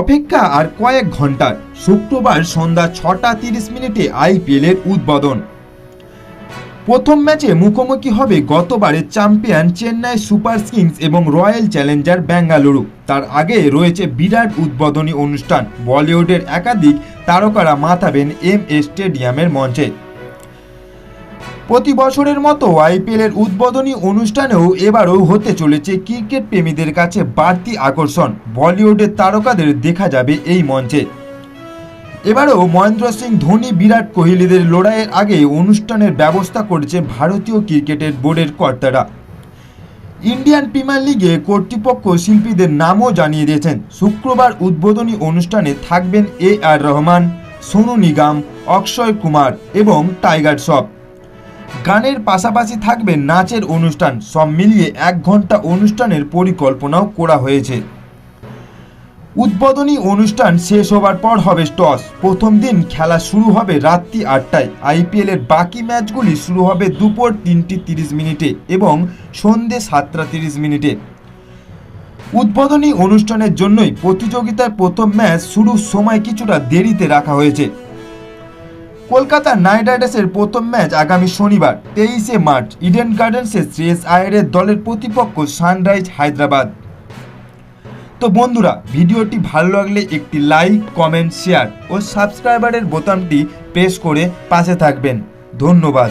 অপেক্ষা আর কয়েক ঘণ্টার শুক্রবার সন্ধ্যা ছটা তিরিশ মিনিটে আইপিএলের উদ্বোধন। প্রথম ম্যাচে মুখোমুখি হবে গতবারের চ্যাম্পিয়ন চেন্নাই সুপার কিংস এবং রয়্যাল চ্যালেঞ্জার বেঙ্গালুরু। তার আগে রয়েছে বিরাট উদ্বোধনী অনুষ্ঠান। বলিউডের একাধিক তারকারা মাতাবেন এম এ স্টেডিয়ামের মঞ্চে। প্রতি বছরের মতো আইপিএলের উদ্বোধনী অনুষ্ঠানেও এবারও হতে চলেছে ক্রিকেট প্রেমীদের কাছে বাড়তি আকর্ষণ। বলিউডের তারকাদের দেখা যাবে এই মঞ্চে। এবারও মহেন্দ্র সিং, ধোনি, বিরাট কোহলিদের লড়াইয়ের আগে অনুষ্ঠানের ব্যবস্থা করেছে ভারতীয় ক্রিকেটের বোর্ডের কর্তারা। ইন্ডিয়ান প্রিমিয়ার লিগে কর্তৃপক্ষ শিল্পীদের নামও জানিয়ে দিয়েছেন। শুক্রবার উদ্বোধনী অনুষ্ঠানে থাকবেন এ আর রহমান, সোনু নিগম, অক্ষয় কুমার এবং টাইগার শ্রফ। গানের পাশাপাশি থাকবে নাচের অনুষ্ঠান। সব মিলিয়ে এক ঘণ্টা অনুষ্ঠানের পরিকল্পনাও করা হয়েছে। উদ্বোধনী অনুষ্ঠান শেষ হবার পর হবে টস। প্রথম দিন খেলা শুরু হবে রাত্রি আটটায়। আইপিএলের বাকি ম্যাচগুলি শুরু হবে দুপুর তিনটি তিরিশ মিনিটে এবং সন্ধে সাতটা তিরিশ মিনিটে। উদ্বোধনী অনুষ্ঠানের জন্যই প্রতিযোগিতার প্রথম ম্যাচ শুরুর সময় কিছুটা দেরিতে রাখা হয়েছে। কলকাতা নাইট রাইডার্সের প্রথম ম্যাচ আগামী শনিবার, তেইশে মার্চ, ইডেন গার্ডেন্সে আয়ের দলের প্রতিপক্ষ সানরাইজ হায়দ্রাবাদ। তো বন্ধুরা, ভিডিওটি ভালো লাগলে একটি লাইক, কমেন্ট, শেয়ার ও সাবস্ক্রাইবারের বোতামটি প্রেস করে পাশে থাকবেন। ধন্যবাদ।